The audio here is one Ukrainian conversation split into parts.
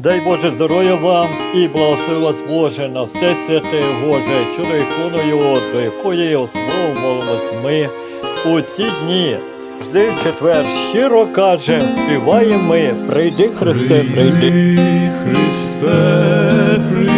Дай Боже здоров'я вам і благослови вас Боже на все святе Боже, чудо ікону Його, до якої основу молимось ми у ці дні. Завжди в четвер щиро каже, співаємо ми, прийди Христе, прийди. Христе, прийди,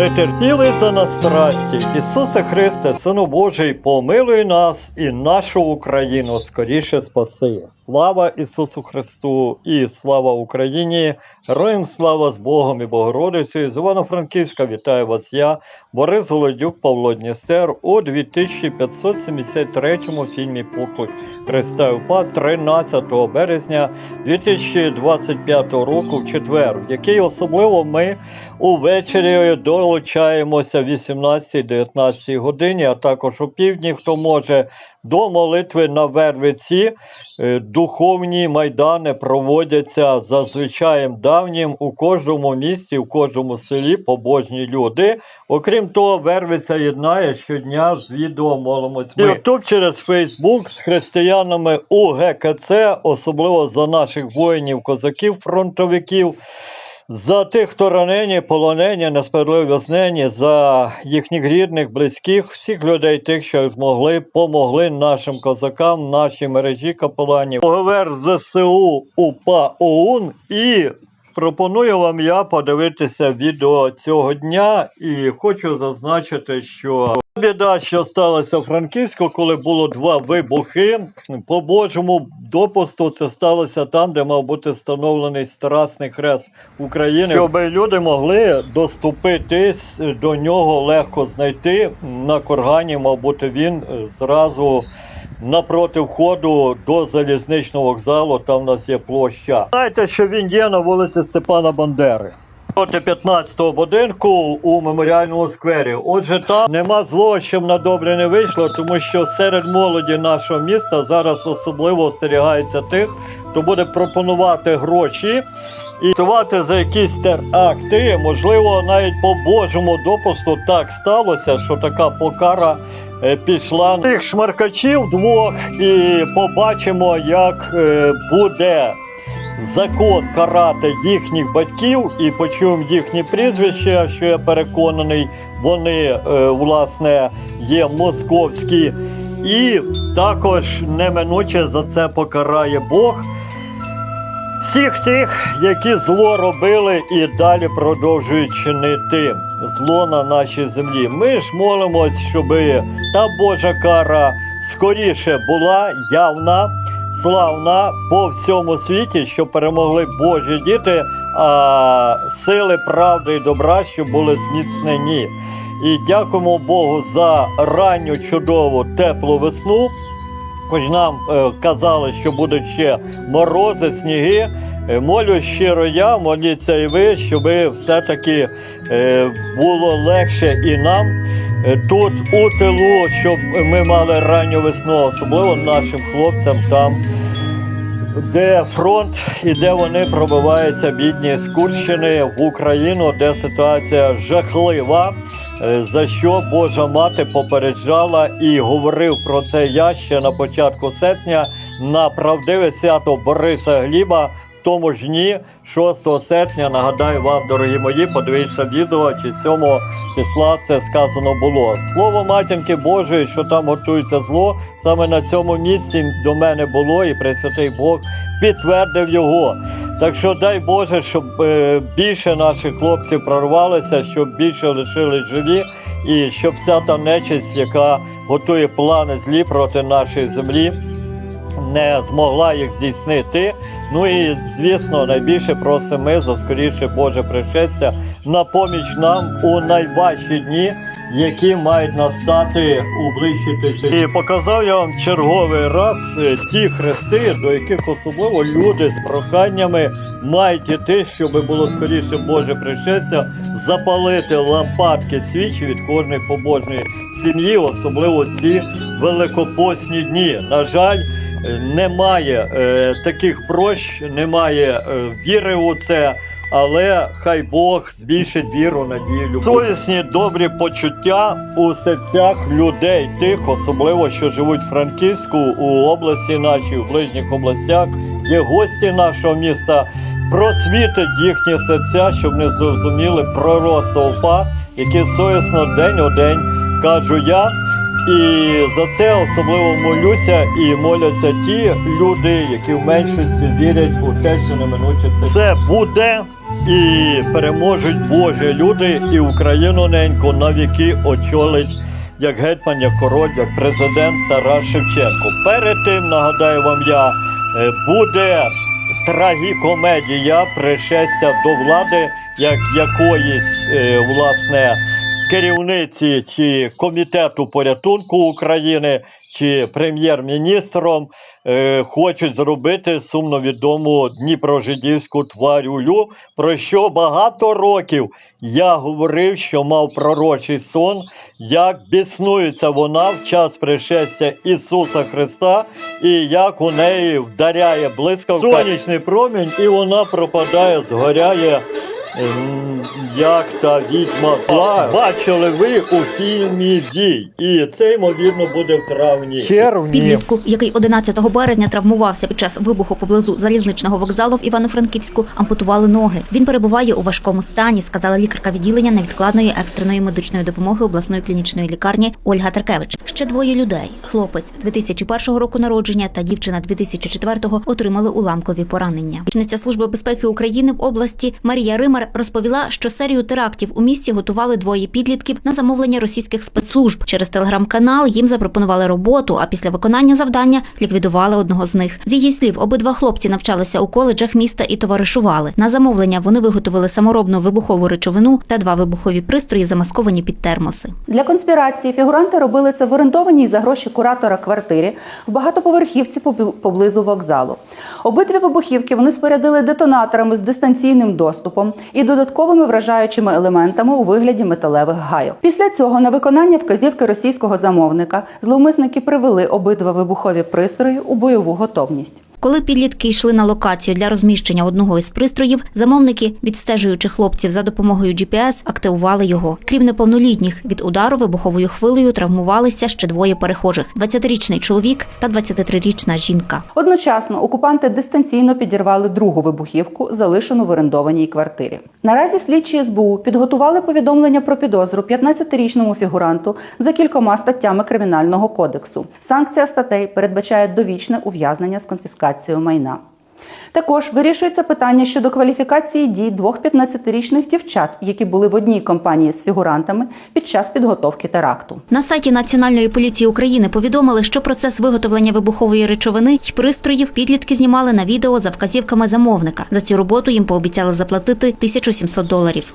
Претерпіли за нас страсті. Ісусе Христе, Сину Божий, помилуй нас і нашу Україну скоріше спаси. Слава Ісусу Христу і слава Україні! Героям слава з Богом і Богородицею. З Івано-Франківська вітаю вас я, Борис Голодюк, Павло Дністер у 2573 фільмі Поклик Христа УПА 13 березня 2025 року в четвер, який особливо ми увечері долучаємося 18-19 годині, а також у півдні, хто може до молитви на Вервиці. Е, Духовні майдани проводяться за звичаєм давнім у кожному місті, в кожному селі побожні люди. Окрім того, Вервиця єднає щодня з відео молимось. Ми. Ютуб через Фейсбук з християнами у ГКЦ, особливо за наших воїнів, козаків, фронтовиків. За тих, хто ранені, полонені, несправедливо в'язнені, за їхніх рідних, близьких, всіх людей, тих, що змогли, помогли нашим козакам, нашій мережі капеланів. Поговер ЗСУ УПА ОУН і пропоную вам я подивитися відео цього дня і хочу зазначити, що біда, що сталося у Франківську, коли було два вибухи. По Божому допусту це сталося там, де мав бути встановлений Страсний хрест України, щоб люди могли доступитись до нього легко знайти. На кургані мав бути він зразу. Напроти входу до залізничного вокзалу, там у нас є площа. Знаєте, що він є на вулиці Степана Бандери. Проти 15-го будинку у меморіальному сквері. Отже, там нема злого, щоб на добре не вийшло, тому що серед молоді нашого міста зараз особливо остерігається тих, хто буде пропонувати гроші і готувати за якісь теракти. Можливо, навіть по Божому допусту так сталося, що така покара е, пішла тих шмаркачів двох, і побачимо, як е, буде закон карати їхніх батьків і почуємо їхні прізвища, що я переконаний, вони е, власне є московські, і також неминуче за це покарає Бог. Всіх тих, які зло робили і далі продовжують чинити зло на нашій землі. Ми ж молимось, щоб та Божа кара скоріше була явна, славна по всьому світі, щоб перемогли Божі діти, а сили правди і добра, щоб були зміцнені. І дякуємо Богу за ранню чудову теплу весну. Хоч нам е, казали, що будуть ще морози, сніги. Е, молю щиро я, моліться і ви, щоб все-таки е, було легше і нам тут у тилу, щоб ми мали ранню весну, особливо нашим хлопцям там, де фронт і де вони пробиваються бідні з Курщини в Україну, де ситуація жахлива. Е, За що Божа мати попереджала і говорив про це я ще на початку серпня на правдиве свято Бориса Гліба. Тому ж дні, 6 серпня, нагадаю вам, дорогі мої, подивіться відео, чи 7 числа це сказано було. Слово матінки Божої, що там готується зло, саме на цьому місці до мене було, і Пресвятий Бог підтвердив його. Так що дай Боже, щоб е, більше наших хлопців прорвалося, щоб більше лишились живі, і щоб вся та нечисть, яка готує плани злі проти нашої землі, не змогла їх здійснити. Ну і звісно, найбільше просимо ми за скоріше Боже пришестя на поміч нам у найважчі дні, які мають настати у ближчі тижні. І показав я вам черговий раз е, ті хрести, до яких особливо люди з проханнями мають іти, щоб було скоріше Боже пришестя, запалити лампадки свічі від кожної побожної сім'ї, особливо ці великопосні дні. На жаль, немає е, таких прощ, немає е, віри у це. Але хай Бог збільшить віру, надію, любов. Совісні добрі почуття у серцях людей, тих, особливо що живуть в Франківську, у області нашій, у ближніх областях, є гості нашого міста. Просвітить їхні серця, щоб не зрозуміли пророка Совпа, який совісно день у день кажу я. І за це особливо молюся і моляться ті люди, які в меншості вірять у те, що неминуче це. Це буде і переможуть Божі люди, і Україну неньку навіки очолить як гетьман, як король, як президент Тарас Шевченко. Перед тим нагадаю вам я е, буде трагікомедія пришестя до влади, як якоїсь е, власне керівниці чи комітету порятунку України чи прем'єр-міністром е, хочуть зробити сумно відому дніпрожидівську тварюлю, про що багато років я говорив, що мав пророчий сон, як біснується вона в час пришестя Ісуса Христа, і як у неї вдаряє блискавка сонячний промінь, і вона пропадає, згоряє. Ем, Як та відьма зла бачили ви у фільмі Дій, і це ймовірно буде в травні. Червні. Підлітку, який 11 березня травмувався під час вибуху поблизу залізничного вокзалу в Івано-Франківську, ампутували ноги. Він перебуває у важкому стані, сказала лікарка відділення невідкладної екстреної медичної допомоги обласної клінічної лікарні Ольга Теркевич. Ще двоє людей: хлопець 2001 року народження та дівчина 2004-го отримали уламкові поранення. Річниця служби безпеки України в області Марія Римар розповіла, що серію терактів у місті готували двоє підлітків на замовлення російських спецслужб. Через телеграм-канал їм запропонували роботу, а після виконання завдання ліквідували одного з них. З її слів, обидва хлопці навчалися у коледжах міста і товаришували. На замовлення вони виготовили саморобну вибухову речовину та два вибухові пристрої, замасковані під термоси. Для конспірації фігуранти робили це в орендованій за гроші куратора квартирі в багатоповерхівці побл- поблизу вокзалу. Обидві вибухівки вони спорядили детонаторами з дистанційним доступом і додатковими вражаючими елементами у вигляді металевих гайок. Після цього на виконання вказівки російського замовника зловмисники привели обидва вибухові пристрої у бойову готовність. Коли підлітки йшли на локацію для розміщення одного із пристроїв, замовники, відстежуючи хлопців за допомогою GPS, активували його. Крім неповнолітніх, від удару вибуховою хвилею травмувалися ще двоє перехожих: 20-річний чоловік та 23-річна жінка. Одночасно окупанти дистанційно підірвали другу вибухівку, залишену в орендованій квартирі. Наразі слідчі СБУ підготували повідомлення про підозру 15-річному фігуранту за кількома статтями кримінального кодексу. Санкція статей передбачає довічне ув'язнення з конфіскацією майна. Також вирішується питання щодо кваліфікації дій двох 15-річних дівчат, які були в одній компанії з фігурантами під час підготовки теракту. На сайті Національної поліції України повідомили, що процес виготовлення вибухової речовини й пристроїв підлітки знімали на відео за вказівками замовника. За цю роботу їм пообіцяли заплатити 1700 доларів.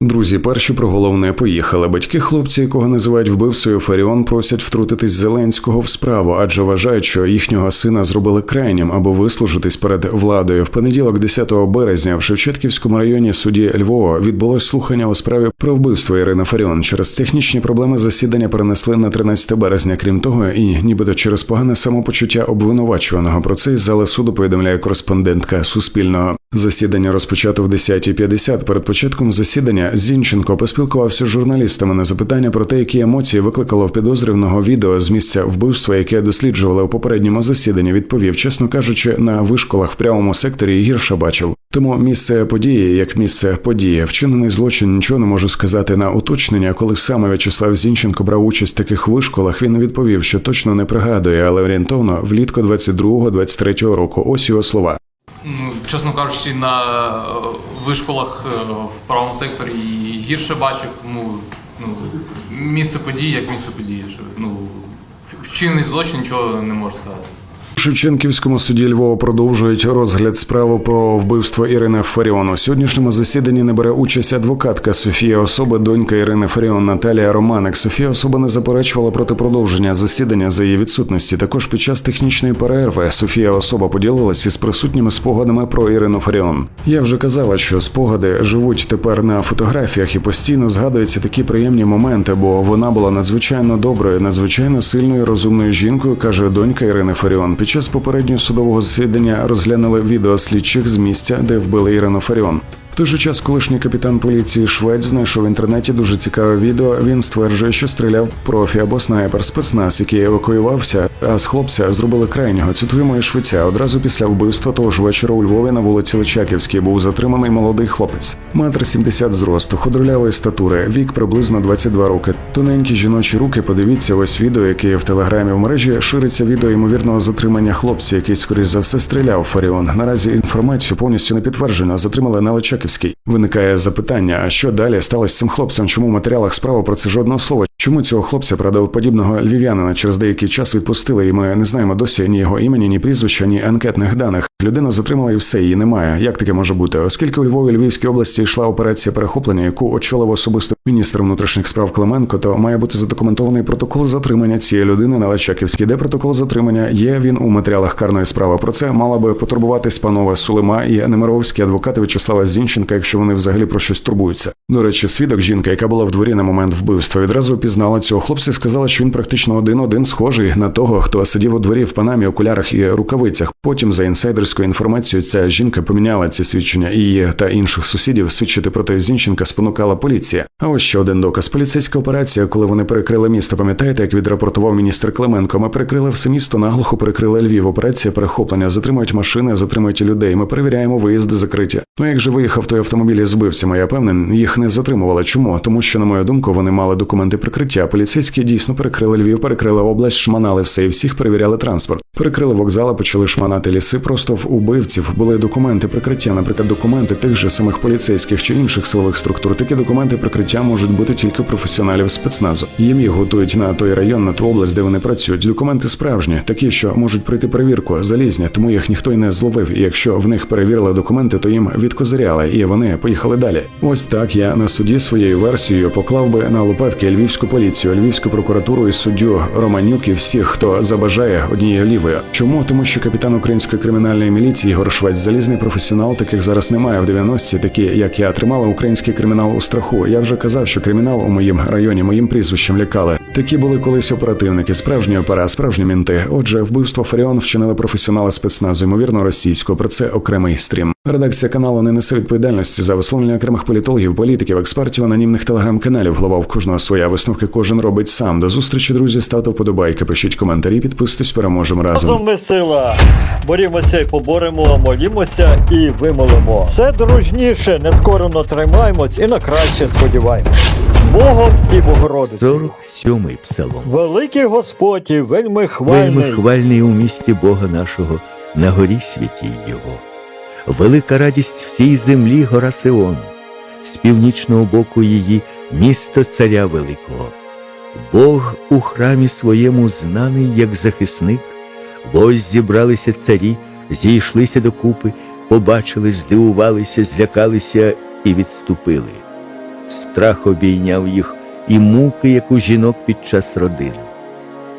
Друзі, перші про головне поїхали. Батьки хлопця, якого називають вбивцею Фаріон, просять втрутитись Зеленського в справу, адже вважають, що їхнього сина зробили крайнім або вислужитись перед владою. В понеділок, 10 березня, в Шевченківському районі суді Львова відбулось слухання у справі про вбивство Ірини Фаріон. Через технічні проблеми засідання перенесли на 13 березня. Крім того, і нібито через погане самопочуття обвинувачуваного про це із зали суду повідомляє кореспондентка Суспільного. Засідання розпочато в 10.50. Перед початком засідання Зінченко поспілкувався з журналістами на запитання про те, які емоції викликало в підозрюваного відео з місця вбивства, яке досліджували у попередньому засіданні. Відповів, чесно кажучи, на вишколах в прямому секторі гірше бачив. Тому місце події, як місце події, вчинений злочин нічого не можу сказати на уточнення. Коли саме В'ячеслав Зінченко брав участь в таких вишколах, він відповів, що точно не пригадує, але орієнтовно влітку 22-23 року. Ось його слова. Чесно кажучи, на е, вишколах е, в правому секторі і гірше бачив, тому ну, місце події як місце події. Що, ну, вчинений злочин нічого не можу сказати. Шевченківському суді Львова продовжують розгляд справи про вбивство Ірини Фаріон. У сьогоднішньому засіданні не бере участь адвокатка Софія Особа, донька Ірини Фаріон Наталія Романик. Софія Особа не заперечувала проти продовження засідання за її відсутності. Також під час технічної перерви Софія Особа поділилася із присутніми спогадами про Ірину Фаріон. Я вже казала, що спогади живуть тепер на фотографіях і постійно згадуються такі приємні моменти, бо вона була надзвичайно доброю, надзвичайно сильною, розумною жінкою, каже донька Ірини Фаріон. Під час попереднього судового засідання розглянули відео слідчих з місця, де вбили Ірину Фаріон. Той же час колишній капітан поліції Швець знайшов в інтернеті дуже цікаве відео. Він стверджує, що стріляв профі або снайпер спецназ, який евакуювався, а з хлопця зробили крайнього. Цитуємо і швеця. Одразу після вбивства того ж вечора у Львові на вулиці Личаківській був затриманий молодий хлопець. Метр 70 зросту, худрулявої статури, вік приблизно 22 роки. Тоненькі жіночі руки. Подивіться ось відео, яке в телеграмі в мережі. Шириться відео ймовірного затримання хлопця, який скоріш за все стріляв Фаріон. Наразі інформацію повністю не підтверджено. Затримали на Личаківській. Виникає запитання: а що далі сталося з цим хлопцем? Чому в матеріалах справи про це жодного слова? Чому цього хлопця подібного львів'янина через деякий час відпустили, і ми не знаємо досі ні його імені, ні прізвища, ні анкетних даних. Людину затримали і все, її немає. Як таке може бути? Оскільки у Львові Львівській області йшла операція перехоплення, яку очолив особисто міністр внутрішніх справ Клименко, то має бути задокументований протокол затримання цієї людини на Личаківській. Де протокол затримання є він у матеріалах карної справи. Про це мала би потурбуватись панова Сулима і Немировські адвокати В'ячеслава Зінченка, якщо вони взагалі про щось турбуються. До речі, свідок жінка, яка була в дворі на момент вбивства, відразу опізнала цього хлопця і сказала, що він практично один-один схожий на того, хто сидів у дворі в панамі, окулярах і рукавицях. Потім, за інсайдерською інформацією, ця жінка поміняла ці свідчення її та інших сусідів свідчити проти Зінченка спонукала поліція. А ось ще один доказ: поліцейська операція, коли вони перекрили місто. Пам'ятаєте, як відрапортував міністр Клименко? Ми перекрили все місто, наглухо перекрили Львів. Операція перехоплення, затримують машини, затримують людей. Ми перевіряємо виїзди закриті. Ну як же виїхав той автомобіль із вбивцями? Я певнен, їх не затримували. Чому? Тому що, на мою думку, вони мали документи прикриття. Поліцейські дійсно перекрили Львів, перекрили область, шманали все і всіх перевіряли транспорт. Перекрили вокзали, почали шманати ліси. Просто в убивців були документи прикриття, наприклад, документи тих же самих поліцейських чи інших силових структур. Такі документи прикриття можуть бути тільки професіоналів спецназу. Їм їх готують на той район, на ту область, де вони працюють. Документи справжні, такі, що можуть пройти перевірку, залізні, тому їх ніхто й не зловив. І якщо в них перевірили документи, то їм відкозиряли, і вони поїхали далі. Ось так я на суді своєю версією поклав би на лопатки львівську поліцію, львівську прокуратуру і суддю Романюк і всіх, хто забажає однією лівою. Чому? Тому що капітан української кримінальної міліції Ігор Швець, залізний професіонал, таких зараз немає в 90-ті, такі як я тримали український кримінал у страху. Я вже казав, що кримінал у моїм районі моїм прізвищем лякали. Такі були колись оперативники, справжні опера, справжні мінти. Отже, вбивство Фаріон вчинили професіонали спецназу, ймовірно, російського. Про це окремий стрім. Редакція каналу не несе відповідальності за висловлення окремих політологів, політиків, експертів, анонімних телеграм-каналів. Голова в кожного своя висновки кожен робить сам. До зустрічі, друзі, ставте вподобайки, пишіть коментарі, підписуйтесь, переможемо разом. Разом ми сила. Борімося і поборемо, молімося і вимолимо. Все дружніше, нескорено тримаємось і на краще сподіваємось. З Богом і Богородицею. 47-й псалом. Великий Господь і вельми Вельми хвальний. хвальний у місті Бога нашого, на горі святій Його. Велика радість в цій землі гора Сион, з північного боку її місто царя Великого. Бог у храмі своєму знаний як захисник, бо зібралися царі, зійшлися докупи, побачили, здивувалися, злякалися і відступили. Страх обійняв їх і муки, як у жінок під час родин.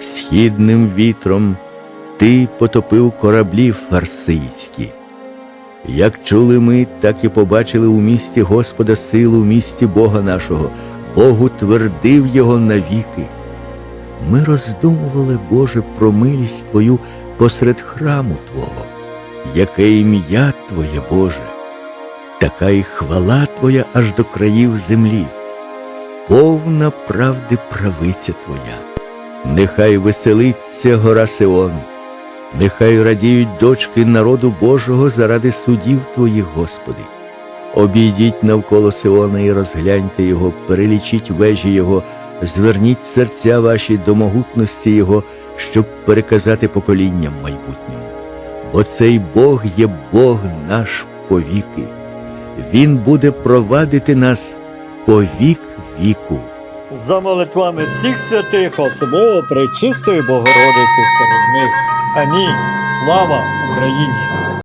Східним вітром ти потопив кораблі фарсийські. Як чули ми, так і побачили у місті Господа силу, в місті Бога нашого, Бог утвердив його навіки. Ми роздумували, Боже, про милість Твою посеред храму Твого, яке ім'я Твоє, Боже, така і хвала Твоя аж до країв землі, повна правди правиця Твоя. Нехай веселиться гора Сион, нехай радіють дочки народу Божого заради судів Твоїх, Господи. Обійдіть навколо Сиона і розгляньте його, перелічіть вежі Його, зверніть серця ваші до могутності Його, щоб переказати поколінням майбутнім. Бо цей Бог є Бог наш повіки. Він буде провадити нас по вік віку. За молитвами всіх святих, особливо пречистої Богородиці серед них. Амінь. Слава Україні!